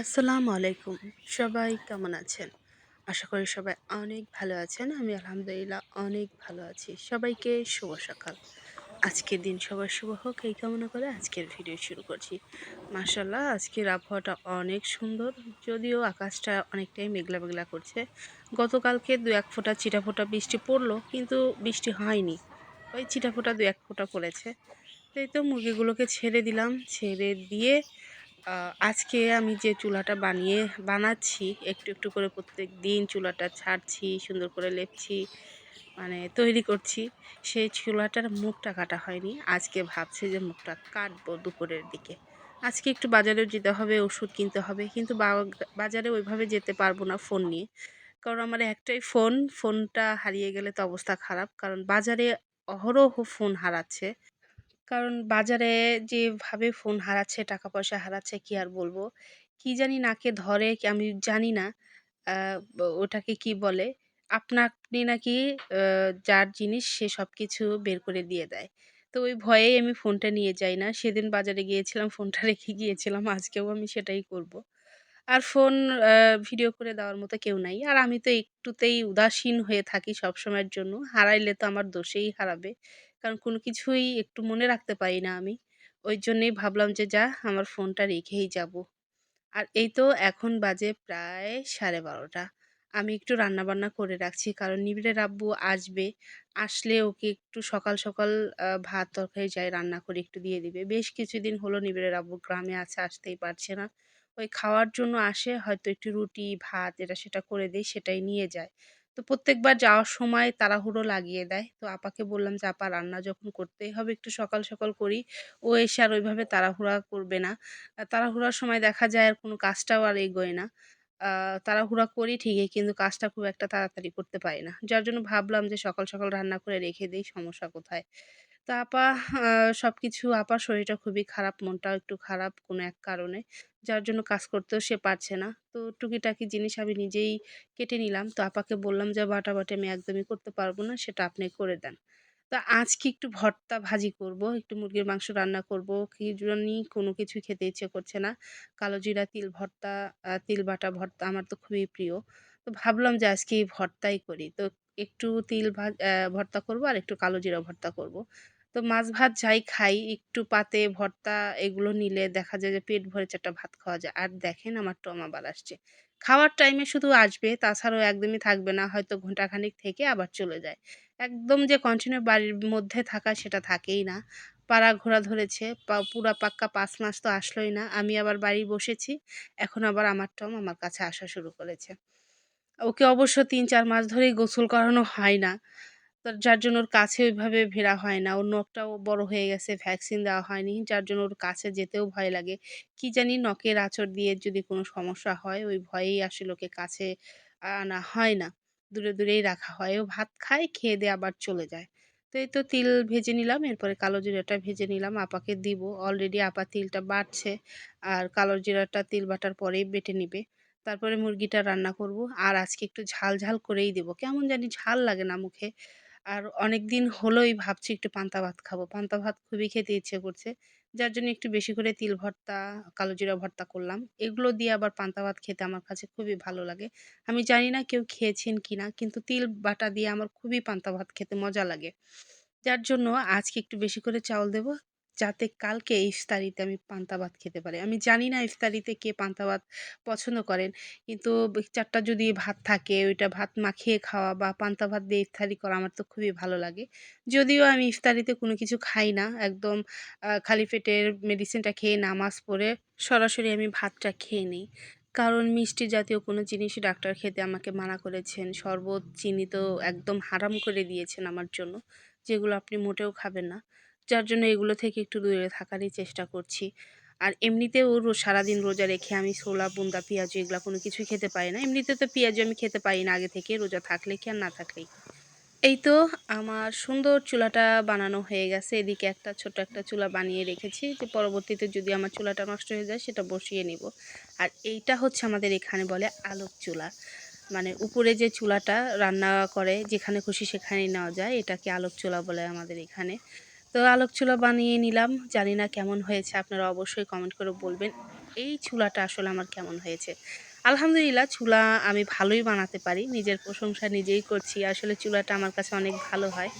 আসসালামু আলাইকুম। সবাই কেমন আছেন? আশা করি সবাই অনেক ভালো আছেন। আমি আলহামদুলিল্লাহ অনেক ভালো আছি। সবাইকে শুভ সকাল। আজকের দিন সবার শুভ হোক, এই কামনা করে আজকের ভিডিও শুরু করছি। মাসাল্লাহ আজকের আবহাওয়াটা অনেক সুন্দর। যদিও আকাশটা অনেকটাই মেঘলা মেঘলা করছে। গতকালকে দু এক ফোঁটা চিটা ফোঁটা বৃষ্টি পড়ল, কিন্তু বৃষ্টি হয়নি। ওই চিটা ফোঁটা দু এক ফোঁটা পড়েছে। তাই তো মুরগিগুলোকে ছেড়ে দিলাম। ছেড়ে দিয়ে আজকে আমি যে চুলাটা বানিয়ে বানাচ্ছি, একটু একটু করে প্রত্যেক দিন চুলাটা ছাড়ছি, সুন্দর করে লেপছি মানে তৈরি করছি, সেই চুলাটার মুখটা কাটা হয়নি। আজকে ভাবছি যে মুখটা কাটবো দুপুরের দিকে। আজকে একটু বাজারেও যেতে হবে, ওষুধ কিনতে হবে, কিন্তু বাজারে ওইভাবে যেতে পারব না ফোন নিয়ে। কারণ আমার একটাই ফোন, ফোনটা হারিয়ে গেলে তো অবস্থা খারাপ, কারণ বাজারে অহরহ ফোন হারাচ্ছে। কারণ বাজারে যেভাবে ফোন হারাচ্ছে, টাকা পয়সা হারাচ্ছে কি আর বলব? কি জানি নাকে ধরে কি আমি জানি না। ওটাকে কি বলে? আপনা আপনি নাকি যার জিনিস সে সব কিছু বের করে দিয়ে দেয়। তো ওই ভয়েই আমি ফোনটা নিয়ে যাই না। সেদিন বাজারে গিয়েছিলাম ফোনটা রেখে গিয়েছিলাম। আজকেও আমি সেটাই করব। আর ফোন ভিডিও করে দেওয়ার মতো কেউ নাই। আর আমি তো একটুতেই উদাসীন হয়ে থাকি সবসময়ের জন্য। হারাইলে তো আমার দোষেই হারাবে। কারণ কোনো কিছুই একটু মনে রাখতে পারি না আমি। ওই জন্যেই ভাবলাম যে যা আমার ফোনটা রেখেই যাব আর এই তো এখন বাজে প্রায় 12:30 আমি একটু রান্নাবান্না করে রাখছি। কারণ নিবিড়ের আব্বু আসবে। আসলে ওকে একটু সকাল, সকাল ভাত তরকারি যাই রান্না করে একটু দিয়ে দিবে। বেশ কিছুদিন হলো নিবিড়ের আব্বু গ্রামে আছে, আসতেই পারছে না। ওই খাওয়ার জন্য আসে, হয়তো একটু রুটি, ভাত এটা সেটা করে দেই, সেটাই নিয়ে যায়। তো প্রত্যেকবার যাওয়ার সময় তাড়াহুড়ো লাগিয়ে দেয়। তো আপাকে বললাম যে, "আপা রান্না যখন করতেই হবে একটু সকাল, সকাল করি।" ও এসে আর ওইভাবে তাড়াহুড়া করবে না। তাড়াহুড়ার সময় দেখা যায় আর কোনো কাজটাও আর এগোয় না। তাড়াহুড়া করি ঠিকই কিন্তু কাজটা খুব একটা তাড়াতাড়ি করতে পারি না। যার জন্য ভাবলাম যে সকাল, সকাল রান্না করে রেখে দিই সমস্যা কোথায়? তো আপা আ সবকিছু আপার শরীরটা খুবই খারাপ, মনটাও একটু খারাপ কোনো এক কারণে। যার জন্য কাজ করতেও সে পারছে না। তো টুকিটাকি জিনিস আমি নিজেই কেটে নিলাম। তো আপাকে বললাম যে বাটাবাটি আমি একদমই করতে পারব না, সেটা আপনি করে দেন। তো আজকে একটু ভর্তা ভাজি করব, একটু মুরগির মাংস রান্না করব। কি জানি কোনো কিছুই খেতে ইচ্ছে করছে না। কালো জিরা তিল ভর্তা, তিল বাটা ভর্তা আমার তো খুবই প্রিয়। তো ভাবলাম যে আজকে এই ভর্তাই করি। তো একটু তিল ভর্তা করব আর একটু কালো জিরা ভর্তা করব। তো মাছ ভাত যাই খাই, একটু পাতে ভর্তা এগুলো নিলে দেখা যায় যে পেট ভরে চারটা ভাত খাওয়া যায়। আর দেখেন আমার টম আবার আসছে। খাওয়ার টাইমে শুধু আসবে, তাছাড়াও একদমই থাকবে না। হয়তো ঘন্টাখানেক থেকে আবার চলে যায়। একদম যে কন্টিনিউ বাড়ির মধ্যে থাকা সেটা থাকেই না। পাড়া ঘোরা ধরেছে। পুরা পাক্কা পাঁচ মাস তো আসলোই না। আমি আবার বাড়ি বসেছি। এখন আবার আমার টম আমার কাছে আসা শুরু করেছে। ওকে অবশ্য ৩-৪ মাস ধরেই গোসল করানো হয় না। তো যার জন্য ওর কাছে ওইভাবে ভেড়া হয় না। ওর নখটাও বড় হয়ে গেছে, ভ্যাকসিন দেওয়া হয়নি। যার জন্য ওর কাছে যেতেও ভয় লাগে। কি জানি নখের আঁচড় দিয়ে যদি কোনো সমস্যা হয়, ওই ভয়েই আসলে ওকে কাছে আনা হয় না। দূরে, দূরেই রাখা হয়। ও ভাত খায়, খেয়ে দেয়ে আবার চলে যায়। তো এই তো তিল ভেজে নিলাম, এরপরে কালো জিরাটা ভেজে নিলাম, আপাকে দিব। অলরেডি আপা তিলটা বাটছে। আর কালো জিরাটা তিল বাটার পরেই বেটে নিবে। তারপরে মুরগিটা রান্না করব। আর আজকে একটু ঝাল, ঝাল করেই দেব। কেমন জানি ঝাল লাগে না মুখে। আর অনেক দিন হলোই ভাবছি একটু পান্তা ভাত খাব। পান্তা ভাত খুবই খেতে ইচ্ছে করছে। যার জন্য একটু বেশি করে তিল ভর্তা, কালো জিরা ভর্তা করলাম। এগুলো দিয়ে আবার পান্তা ভাত খেতে আমার কাছে খুবই ভালো লাগে। আমি জানি না কেউ খেয়েছেন কি না কিন্তু তিল বাটা দিয়ে আমার খুবই পান্তা ভাত খেতে মজা লাগে। যার জন্য আজকে একটু বেশি করে চাউল দেব। যাতে কালকে ইফতারিতে আমি পান্তা ভাত খেতে পারি। আমি জানি না ইফতারিতে কে পান্তা ভাত পছন্দ করেন। কিন্তু চারটা যদি ভাত থাকে ওইটা ভাত মাখিয়ে খাওয়া বা পান্তা ভাত দিয়ে ইফতারি করা আমার তো খুবই ভালো লাগে। যদিও আমি ইফতারিতে কোনো কিছু খাই না। একদম খালি পেটের মেডিসিনটা খেয়ে নামাজ পড়ে সরাসরি আমি ভাতটা খেয়ে নিই কারণ মিষ্টি জাতীয় কোনো জিনিসই ডাক্তার খেতে আমাকে মানা করেছেন। শরবত, চিনি তো একদম হারাম করে দিয়েছেন আমার জন্য। যেগুলো আপনি মোটেও খাবেন না। যার জন্য এগুলো থেকে একটু দূরে থাকারই চেষ্টা করছি। আর এমনিতেও সারাদিন রোজা রেখে আমি ছোলা, বুন্দা, পেঁয়াজু এগুলো কোনো কিছুই খেতে পারি না। এমনিতে তো পেঁয়াজু আমি খেতে পারি না আগে থেকে রোজা থাকলে কি আর না থাকলেই এই তো আমার সুন্দর চুলাটা বানানো হয়ে গেছে। এদিকে একটা ছোট্ট একটা চুলা বানিয়ে রেখেছি যে পরবর্তীতে যদি আমার চুলাটা নষ্ট হয়ে যায় সেটা বসিয়ে নিব। আর এইটা হচ্ছে আমাদের এখানে বলে আলোক চুলা। মানে উপরে যে চুলাটা রান্না করে যেখানে খুশি সেখানেই নেওয়া যায় এটাকে আলোক চুলা বলে আমাদের এখানে। তো আলোক চুলা বানিয়ে নিলাম। জানি না কেমন হয়েছে আপনারা অবশ্যই কমেন্ট করে বলবেন। এই চুলাটা আসলে আমার কেমন হয়েছে? আলহামদুলিল্লাহ চুলা আমি ভালোই বানাতে পারি। নিজের প্রশংসা নিজেই করছি। আসলে চুলাটা আমার কাছে অনেক ভালো হয়।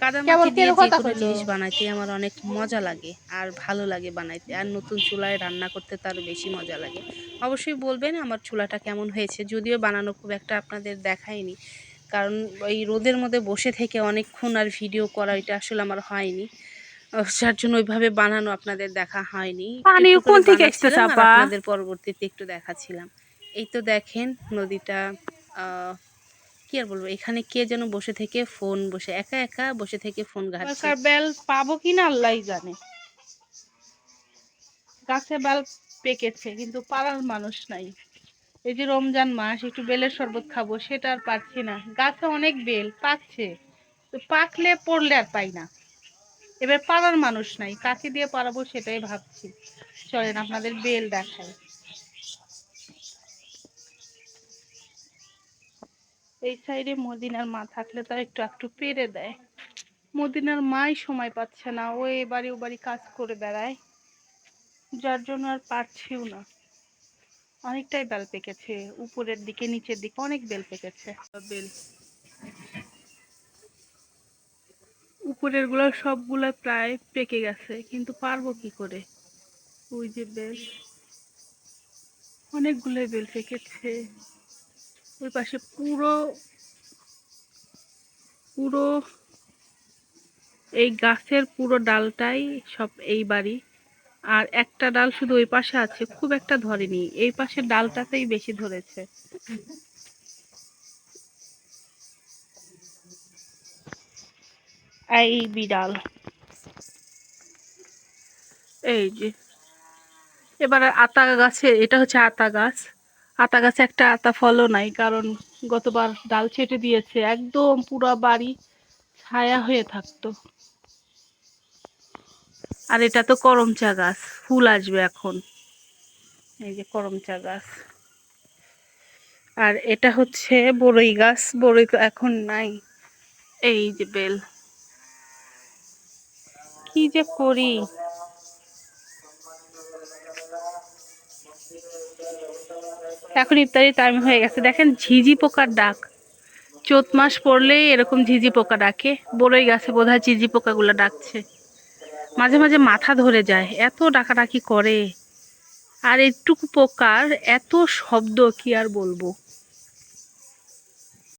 কাদামাটি দিয়ে যে কোনো জিনিস বানাইতে আমার অনেক মজা লাগে আর ভালো লাগে বানাইতে। আর নতুন চুলায় রান্না করতে তার বেশি মজা লাগে। অবশ্যই বলবেন আমার চুলাটা কেমন হয়েছে? যদিও বানানো খুব একটা আপনাদের দেখায়নি। কারণ ওই রোদের মধ্যে বসে থেকে অনেকক্ষণ আর ভিডিও করা এটা আসলে আমার হয়নি। যার জন্য ওইভাবে বানানো আপনাদের দেখা হয়নি। পানি কোন থেকে আসতেছে আপা? আপনাদের পরবর্তীতে একটু দেখাচ্ছিলাম। এই তো দেখেন নদীটা আহ, কি আর বলব এখানে কে যেন বসে থেকে ফোন বসে একা একা বসে থেকে ফোন ঘাটছে। বেল পাবো কিনা আল্লাহ জানে। গাছে বেল পেকেছে কিন্তু পাড়ার মানুষ নাই। এই যে রমজান মাস, একটু বেলের শরবত খাব, সেটা আর পাচ্ছি না। গাছে অনেক বেল, পাকছে। তো পাকলে, পড়লে আর পাই না। এবার পাড়ার মানুষ নাই, কাকে দিয়ে পারাবো সেটাই ভাবছি। চলেন আপনাদের বেল দেখাই। এই সাইডে মদিনার মা থাকলে তো একটু একটু পেরে দেয়। মদিনার মাই সময় পাচ্ছে না, ও এ বাড়ি ও বাড়ি কাজ করে বেড়ায়। যার জন্য আর পারছিও না। অনেকটাই বেল পেকেছে। উপরের দিকে, নিচের দিকে অনেক বেল পেকেছে। বেল। উপরেরগুলো সবগুলো প্রায় পেকে গেছে, কিন্তু পারব কি করে? ওই যে বেল। অনেকগুলো বেল পেকেছে। ওই পাশে পুরো পুরো এই গাছের পুরো ডালটাই সব এই বাড়ি। আর একটা ডাল শুধু ওই পাশে আছে, খুব একটা ধরেনি। এই পাশের ডালটাতেই বেশি ধরেছে। এই বিড়াল এই যে। এবার আতা গাছে, এটা হচ্ছে আতা গাছ। আতা গাছে একটা আতা ফলও নাই, কারণ গতবার ডাল ছেটে দিয়েছে। একদম পুরো বাড়ি ছায়া হয়ে থাকতো। আর এটা তো করম চা গাছ, ফুল আসবে এখন। এই যে করম চা গাছ। আর এটা হচ্ছে বড়ই গাছ বড়ই তো এখন নাই। এই যে বেল। কি যে করি? এখন ইফতারি টাইম হয়ে গেছে। দেখেন ঝিঝি পোকার ডাক। চৈত মাস পড়লেই এরকম ঝিঝি পোকা ডাকে। বড়ই গাছে বোধহয় ঝিঝি পোকাগুলো ডাকছে। মাঝে মাঝে মাথা ধরে যায়, এত ডাকাডাকি করে। আর একটুকু পোকার এত শব্দ কি আর বলব?